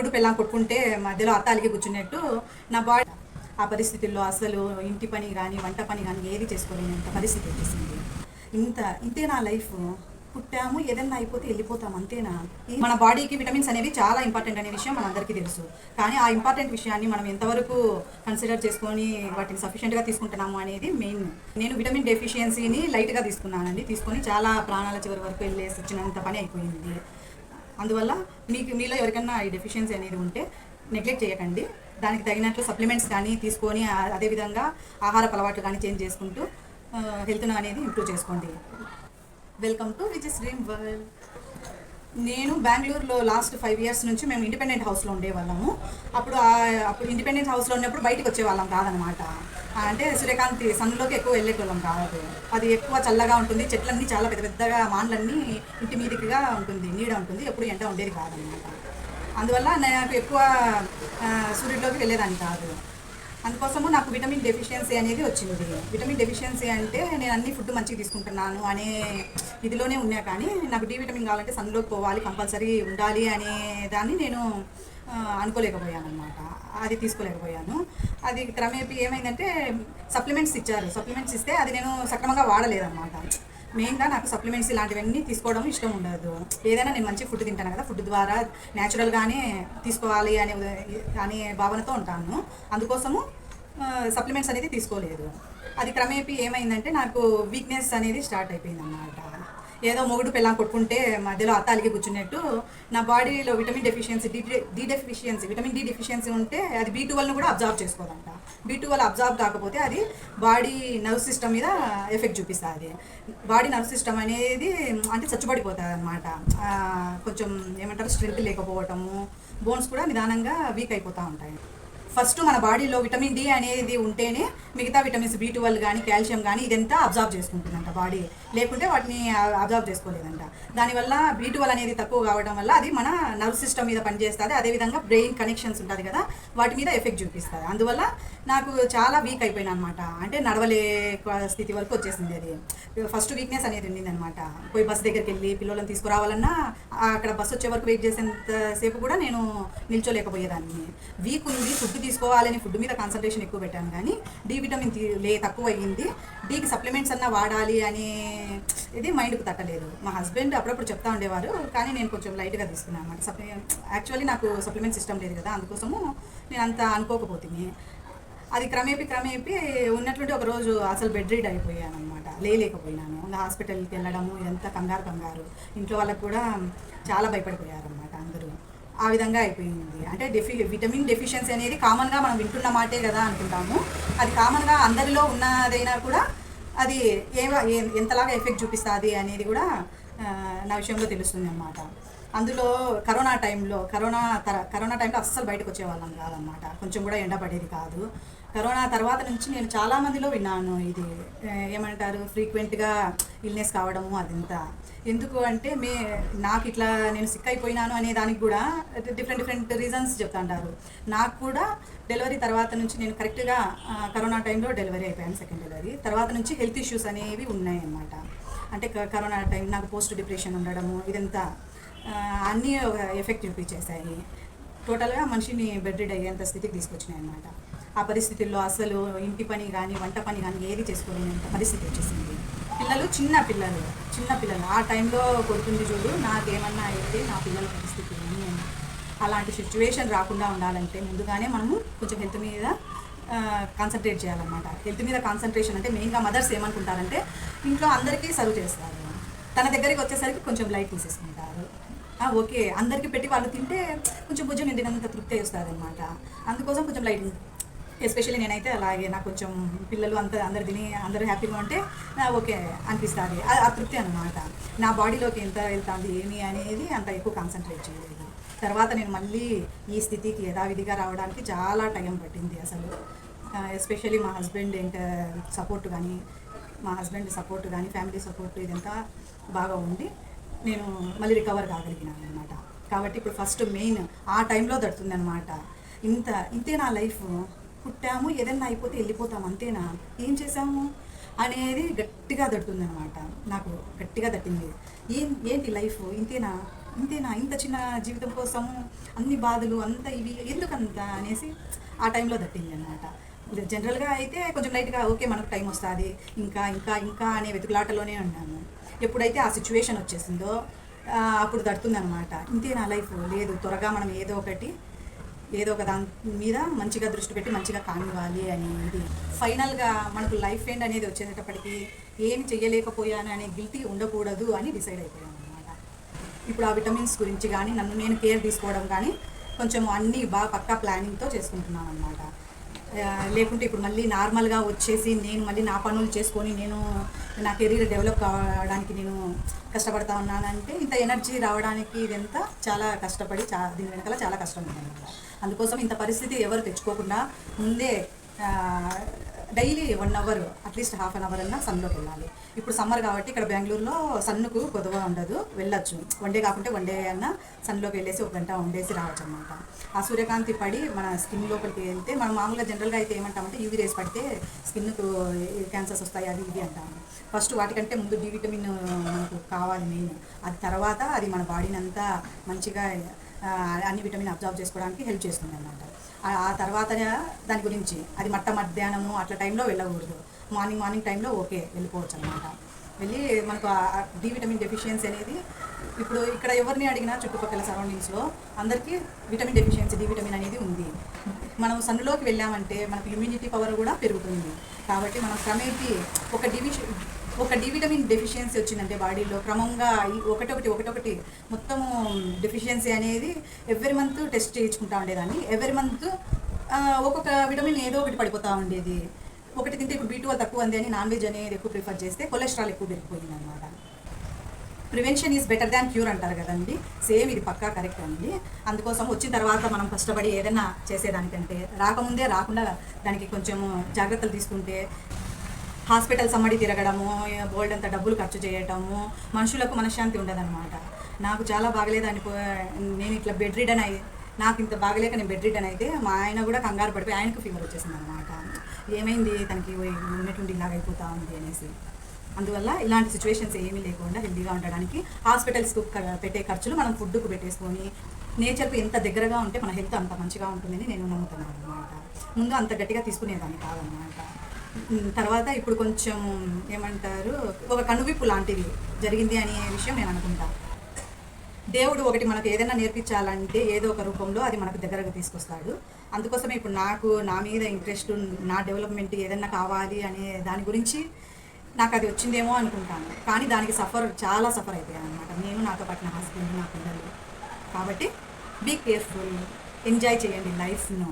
మొగుడు పిల్ల కొట్టుకుంటే మధ్యలో అత్తాలికి కూర్చున్నట్టు నా బాడీ ఆ పరిస్థితుల్లో అసలు ఇంటి పని కానీ వంట పని కానీ ఏది చేసుకోలేనంత పరిస్థితి వచ్చేసింది. ఇంత ఇంతే నా లైఫ్. పుట్టాము ఏదైనా అయిపోతే వెళ్ళిపోతాం అంతేనా? మన బాడీకి విటమిన్స్ అనేవి చాలా ఇంపార్టెంట్ అనే విషయం మనందరికీ తెలుసు. కానీ ఆ ఇంపార్టెంట్ విషయాన్ని మనం ఎంతవరకు కన్సిడర్ చేసుకొని వాటిని సఫిషియెంట్గా తీసుకుంటున్నాము అనేది మెయిన్. నేను విటమిన్ డెఫిషియన్సీని లైట్గా తీసుకున్నానండి. తీసుకొని చాలా ప్రాణాల చివరి వరకు వెళ్ళేసి వచ్చినంత పని అయిపోయింది. అందువల్ల మీకు మీలో ఎవరికన్నా ఈ డెఫిషియన్సీ అనేది ఉంటే నెగ్లెక్ట్ చేయకండి. దానికి తగినట్లు సప్లిమెంట్స్ కానీ తీసుకొని అదేవిధంగా ఆహార అలవాట్లు కానీ చేంజ్ చేసుకుంటూ హెల్త్ను అనేది ఇంప్రూవ్ చేసుకోండి. Welcome to which dream world నేను బెంగళూరులో లాస్ట్ ఫైవ్ ఇయర్స్ నుంచి మేము ఇండిపెండెంట్ హౌస్లో ఉండేవాళ్ళము. అప్పుడు అప్పుడు ఇండిపెండెంట్ హౌస్లో ఉన్నప్పుడు బయటకు వచ్చేవాళ్ళం కాదనమాట. అంటే సూర్యకాంతి సన్లోకి ఎక్కువ వెళ్ళేటోళ్ళం కాదు. అది ఎక్కువ చల్లగా ఉంటుంది చెట్లన్నీ చాలా పెద్ద పెద్దగా మాన్లన్నీ ఇంటి మీదకిగా ఉంటుంది నీడ ఉంటుంది ఎప్పుడు ఎండ ఉండేది కాదనమాట. అందువల్ల నాకు ఎక్కువ సూర్యుడిలోకి వెళ్ళేదాన్ని కాదు. అందుకోసము నాకు విటమిన్ డెఫిషియన్సీ అనేది వచ్చింది. విటమిన్ డెఫిషియన్సీ అంటే నేను అన్ని ఫుడ్ మంచిగా తీసుకుంటున్నాను అనే ఇదిలోనే ఉన్నా కానీ నాకు డి విటమిన్ కావాలంటే సన్లోకి పోవాలి కంపల్సరీ ఉండాలి అనే దాన్ని నేను అనుకోలేకపోయాను అనమాట అది తీసుకోలేకపోయాను. అది క్రమేపీ ఏమైందంటే సప్లిమెంట్స్ ఇచ్చారు. సప్లిమెంట్స్ ఇస్తే అది నేను సక్రమంగా వాడలేదన్నమాట. మెయిన్గా నాకు సప్లిమెంట్స్ ఇలాంటివన్నీ తీసుకోవడం ఇష్టం ఉండదు. ఏదైనా నేను మంచి ఫుడ్ తింటాను కదా ఫుడ్ ద్వారా న్యాచురల్గానే తీసుకోవాలి అనే అనే భావనతో ఉంటాను. అందుకోసము సప్లిమెంట్స్ అనేది తీసుకోలేదు. అది క్రమేపీ ఏమైందంటే నాకు వీక్నెస్ అనేది స్టార్ట్ అయిపోయింది అన్నమాట ఏదో మొగుడు పిల్లం కొట్టుకుంటే మధ్యలో అత్తాలికి కూర్చున్నట్టు నా బాడీలో vitamin deficiency D D deficiency vitamin D deficiency ఉంటే అది బీ ట్వెల్వ్ను కూడా అబ్జర్వ్ చేసుకోదంట. బీ టువెల్ అబ్జర్వ్ కాకపోతే అది బాడీ నర్వ్ సిస్టమ్ మీద ఎఫెక్ట్ చూపిస్తుంది. బాడీ నర్వ్ సిస్టమ్ అనేది అంటే చచ్చుబడిపోతుంది అనమాట కొంచెం ఏమంటారు స్ట్రెంత్ లేకపోవటము బోన్స్ కూడా నిదానంగా వీక్ అయిపోతూ ఉంటాయి. ఫస్ట్ మన బాడీలో విటమిన్ డి అనేది ఉంటేనే మిగతా విటమిన్స్ బి ట్వెల్వ్ కానీ కాల్షియం కానీ ఇదంతా అబ్జర్వ్ చేసుకుంటుందంట బాడీ. లేకుంటే వాటిని అబ్జర్వ్ చేసుకోలేదంట. దానివల్ల బి ట్వెల్వ్ అనేది తక్కువ కావడం వల్ల అది మన నర్వ్ సిస్టమ్ మీద పనిచేస్తుంది. అదేవిధంగా బ్రెయిన్ కనెక్షన్స్ ఉంటుంది కదా వాటి మీద ఎఫెక్ట్ చూపిస్తుంది. అందువల్ల నాకు చాలా వీక్ అయిపోయినా అనమాట అంటే నడవలే స్థితి వరకు వచ్చేసింది అది. ఫస్ట్ వీక్నెస్ అనేది ఉండింది అనమాట పోయి బస్ దగ్గరికి వెళ్ళి పిల్లలను తీసుకురావాలన్నా అక్కడ బస్సు వచ్చే వరకు వెయిట్ చేసేంత సేపు కూడా నేను నిల్చోలేకపోయేదాన్ని. వీక్ ఉంది ఫుడ్ తీసుకోవాలని ఫుడ్ మీద కాన్సన్ట్రేషన్ ఎక్కువ పెట్టాను కానీ డి విటమిన్ తీ- లే తక్కువ అయ్యింది డీకి సప్లిమెంట్స్ అన్నా వాడాలి అనే ఇది మైండ్కి తట్టలేదు. మా హస్బెండ్ అప్పుడప్పుడు చెప్తా ఉండేవారు కానీ నేను కొంచెం లైట్గా తీసుకున్నాను అనమాట సప్లి యాక్చువల్లీ నాకు సప్లిమెంట్ సిస్టమ్ లేదు కదా అందుకోసము నేను అంత అనుకోకపోతుంది అది క్రమేపీ క్రమేపీ ఉన్నట్లుండి ఒకరోజు అసలు బెడ్ రీడ్ అయిపోయాను అనమాట లేలేకపోయినాను ఇంకా హాస్పిటల్కి వెళ్ళడము ఇదంతా కంగారు కంగారు. ఇంట్లో వాళ్ళకు కూడా చాలా భయపడిపోయారు అనమాట అందరూ. ఆ విధంగా అయిపోయింది. అంటే డెఫి విటమిన్ డెఫిషియన్సీ అనేది కామన్గా మనం వింటున్న మాటే కదా అనుకుంటాము. అది కామన్గా అందరిలో ఉన్నదైనా కూడా అది ఏ ఎంతలాగా ఎఫెక్ట్ చూపిస్తుంది అనేది కూడా నా విషయంలో తెలుస్తుంది అన్నమాట అందులో కరోనా టైంలో కరోనా తర కరోనా టైంలో అస్సలు బయటకు వచ్చేవాళ్ళం కాదనమాట కొంచెం కూడా ఎండ పడేది కాదు. కరోనా తర్వాత నుంచి నేను చాలామందిలో విన్నాను ఇది. ఏమంటారు? ఫ్రీక్వెంట్గా ఇల్నెస్ కావడము అదంతా. ఎందుకు అంటే మే నాకు ఇట్లా నేను సిక్ అయిపోయినాను అనే దానికి కూడా డిఫరెంట్ డిఫరెంట్ రీజన్స్ చెప్తుంటారు. నాకు కూడా డెలివరీ తర్వాత నుంచి నేను కరెక్ట్గా కరోనా టైంలో డెలివరీ అయిపోయాను సెకండ్ డెలివరీ. తర్వాత నుంచి హెల్త్ ఇష్యూస్ అనేవి ఉన్నాయి అన్నమాట అంటే క- కరోనా టైం నాకు పోస్ట్ డిప్రెషన్ ఉండడము ఇదంతా అన్నీ ఒక ఎఫెక్ట్ చూపించేశాయి. టోటల్గా మనిషిని బెడ్ రీడ్ అయ్యేంత స్థితికి తీసుకొచ్చినాయి అనమాట ఆ పరిస్థితుల్లో అసలు ఇంటి పని కానీ వంట పని కానీ ఏది చేసుకోలేనంత పరిస్థితి వచ్చేసింది. పిల్లలు చిన్న పిల్లలు చిన్న పిల్లలు. ఆ టైంలో కొడుతుంది చూడు నాకేమన్నా అయితే నా పిల్లల పరిస్థితి అలాంటి సిచ్యువేషన్ రాకుండా ఉండాలంటే ముందుగానే మనము కొంచెం హెల్త్ మీద కాన్సన్ట్రేట్ చేయాలన్నమాట. హెల్త్ మీద కాన్సన్ట్రేషన్ అంటే మెయిన్గా మదర్స్ ఏమనుకుంటారంటే ఇంట్లో అందరికీ సర్వ్ చేస్తారు. తన దగ్గరికి వచ్చేసరికి కొంచెం లైట్ తీసేసుకుంటారు. ఓకే అందరికీ పెట్టి వాళ్ళు తింటే కొంచెం భుజం నిండినంత తృప్తి వస్తుంది అనమాట అందుకోసం కొంచెం లైట్ ఎస్పెషల్లీ నేనైతే అలాగే నాకు కొంచెం పిల్లలు అంత అందరు తిని అందరూ హ్యాపీగా ఉంటే ఓకే అనిపిస్తుంది. ఆ- ఆ తృప్తి అనమాట నా బాడీలోకి ఎంత వెళ్తుంది ఏమి అనేది అంత ఎక్కువ కాన్సన్ట్రేట్ చేయలేదు. తర్వాత నేను మళ్ళీ ఈ స్థితికి యథావిధిగా రావడానికి చాలా టైం పట్టింది అసలు. ఎస్పెషల్లీ మా హస్బెండ్ ఏంట సపోర్ట్ కానీ మా హస్బెండ్ సపోర్ట్ కానీ ఫ్యామిలీ సపోర్ట్ ఇదంతా బాగా ఉండి నేను మళ్ళీ రికవర్ కాగలిగినాను అనమాట కాబట్టి ఇప్పుడు ఫస్ట్ మెయిన్ ఆ టైంలో దడుతుంది అనమాట ఇంత ఇంతే నా లైఫ్ పుట్టాము ఏదైనా అయిపోతే వెళ్ళిపోతాం అంతేనా? ఏం చేసాము అనేది గట్టిగా దడుతుంది అనమాట నాకు గట్టిగా దట్టింది ఏం ఏంటి లైఫ్ ఇంతేనా? ఇంతేనా? ఇంత చిన్న జీవితం కోసం అన్ని బాధలు అంత ఇవి ఎందుకంత అనేసి ఆ టైంలో దట్టింది అనమాట జనరల్గా అయితే కొంచెం లైట్గా ఓకే మనకు టైం వస్తుంది. ఇంకా ఇంకా ఇంకా అనే వెతుకులాటలోనే ఉన్నాము. ఎప్పుడైతే ఆ సిచ్యువేషన్ వచ్చేసిందో అప్పుడు తడుతుంది ఇంతే నా లైఫ్ లేదు త్వరగా మనం ఏదో ఒకటి ఏదో ఒక దాని మీద మంచిగా దృష్టి పెట్టి మంచిగా కానివ్వాలి అని ఫైనల్గా మనకు లైఫ్ ఎండ్ అనేది వచ్చేటప్పటికి ఏమి చెయ్యలేకపోయాను అనే గిల్టీ ఉండకూడదు అని డిసైడ్ అయిపోయాను అనమాట ఇప్పుడు ఆ విటమిన్స్ గురించి కానీ నన్ను నేను కేర్ తీసుకోవడం కానీ కొంచెం అన్నీ బాగా పక్కా ప్లానింగ్తో చేసుకుంటున్నాను అనమాట లేకుంటే ఇప్పుడు మళ్ళీ నార్మల్గా వచ్చేసి నేను మళ్ళీ నా పనులు చేసుకొని నేను నా కెరీర్ డెవలప్ కావడానికి నేను కష్టపడతా ఉన్నానంటే ఇంత ఎనర్జీ రావడానికి ఇదంతా చాలా కష్టపడి చా దీని వెనకాల చాలా కష్టం ఉంటుంది అందుకోసం ఇంత పరిస్థితి ఎవరు తెచ్చుకోకుండా ముందే daily one hour at least half an hour అన్నా సన్లోకి వెళ్ళాలి. ఇప్పుడు సమ్మర్ కాబట్టి ఇక్కడ బెంగళూరులో సన్నుకు కొద్దిగా ఉండదు వెళ్ళొచ్చు. వన్ డే కాకుంటే వన్ డే అన్నా సన్లోకి వెళ్ళేసి ఒక గంట వండేసి రావచ్చు అనమాట ఆ సూర్యకాంతి పడి మన స్కిన్ లోపలికి వెళ్తే మనం మామూలుగా జనరల్గా అయితే ఏమంటామంటే యూవీ రేస్ పడితే స్కిన్కు క్యాన్సర్స్ వస్తాయి అది ఇది అంటాము. ఫస్ట్ వాటికంటే ముందు డి విటమిన్ మనకు కావాలి మెయిన్ అది తర్వాత అది మన బాడీని అంతా మంచిగా అన్ని విటమిన్ అబ్జర్వ్ చేసుకోవడానికి హెల్ప్ చేస్తుంది అనమాట ఆ తర్వాత దాని గురించి అది మట్ట మధ్యాహ్నము అట్లా టైంలో వెళ్ళకూడదు. మార్నింగ్ మార్నింగ్ టైంలో ఓకే వెళ్ళిపోవచ్చు అనమాట వెళ్ళి మనకు డి విటమిన్ డెఫిషియన్సీ అనేది ఇప్పుడు ఇక్కడ ఎవరిని అడిగినా చుట్టుపక్కల సరౌండింగ్స్లో అందరికీ విటమిన్ డెఫిషియన్సీ డి విటమిన్ అనేది ఉంది. మనం సన్నులోకి వెళ్ళామంటే మనకు ఇమ్యూనిటీ పవర్ కూడా పెరుగుతుంది. కాబట్టి మనం క్రమేపీ ఒక డివిషన్ ఒక డి విటమిన్ డెఫిషియన్సీ వచ్చిందంటే బాడీలో క్రమంగా ఒకటొకటి ఒకటొకటి మొత్తము డెఫిషియన్సీ అనేది ఎవ్రీ మంత్ టెస్ట్ చేయించుకుంటా ఉండేదాన్ని. ఎవ్రీ మంత్ ఒక్కొక్క విటమిన్ ఏదో ఒకటి పడిపోతూ ఉండేది. ఒకటి తింటే ఇప్పుడు బీ తక్కువ ఉంది అని నాన్ వెజ్ అనేది ఎక్కువ ప్రిఫర్ చేస్తే కొలెస్ట్రాల్ ఎక్కువ పెరిగిపోయింది అనమాట prevention is better than cure అంటారు కదండి. సేమ్ ఇది పక్కా కరెక్ట్ అండి. అందుకోసం వచ్చిన తర్వాత మనం కష్టపడి ఏదైనా చేసేదానికంటే రాకముందే రాకుండా దానికి కొంచెం జాగ్రత్తలు తీసుకుంటే హాస్పిటల్స్ అమ్మడి తిరగడము బోల్డ్ అంత డబ్బులు ఖర్చు చేయటము మనుషులకు మనశ్శాంతి ఉండదన్నమాట. నాకు చాలా బాగలేదు అనిపో నేను ఇట్లా బెడ్ రిడన్ అయ్యి నాకు ఇంత బాగలేక నేను బెడ్ రిడన్ అయితే మా ఆయన కూడా కంగారు పడిపోయి ఆయనకు ఫీవర్ వచ్చేసింది అనమాట ఏమైంది తనకి? ఉన్నట్టుండి ఇలాగ అయిపోతా ఉంది అనేసి. అందువల్ల ఇలాంటి సిచ్యువేషన్స్ ఏమీ లేకుండా హెల్దీగా ఉండడానికి హాస్పిటల్స్కు పెట్టే ఖర్చులు మనం ఫుడ్కు పెట్టేసుకొని నేచర్కు ఎంత దగ్గరగా ఉంటే మన హెల్త్ అంత మంచిగా ఉంటుందని నేను నమ్ముతున్నాను అనమాట ముందు అంత గట్టిగా తీసుకునేదాన్ని కాదనమాట తర్వాత ఇప్పుడు కొంచెం ఏమంటారు ఒక కనువిప్పు లాంటిది జరిగింది అనే విషయం నేను అనుకుంటాను దేవుడు ఒకటి మనకు ఏదైనా నేర్పించాలంటే ఏదో ఒక రూపంలో అది మనకు దగ్గరకు తీసుకొస్తాడు. అందుకోసమే ఇప్పుడు నాకు నా మీద ఇంట్రెస్ట్ నా డెవలప్మెంట్ ఏదైనా కావాలి అనే దాని గురించి నాకు అది వచ్చిందేమో అనుకుంటాను. కానీ దానికి సఫర్ చాలా సఫర్ అయిపోయాను అనమాట నేను నాతో పాటు నా హస్బెండ్ నా పిల్లలు. కాబట్టి బీ కేర్ఫుల్ ఎంజాయ్ చేయండి లైఫ్ను.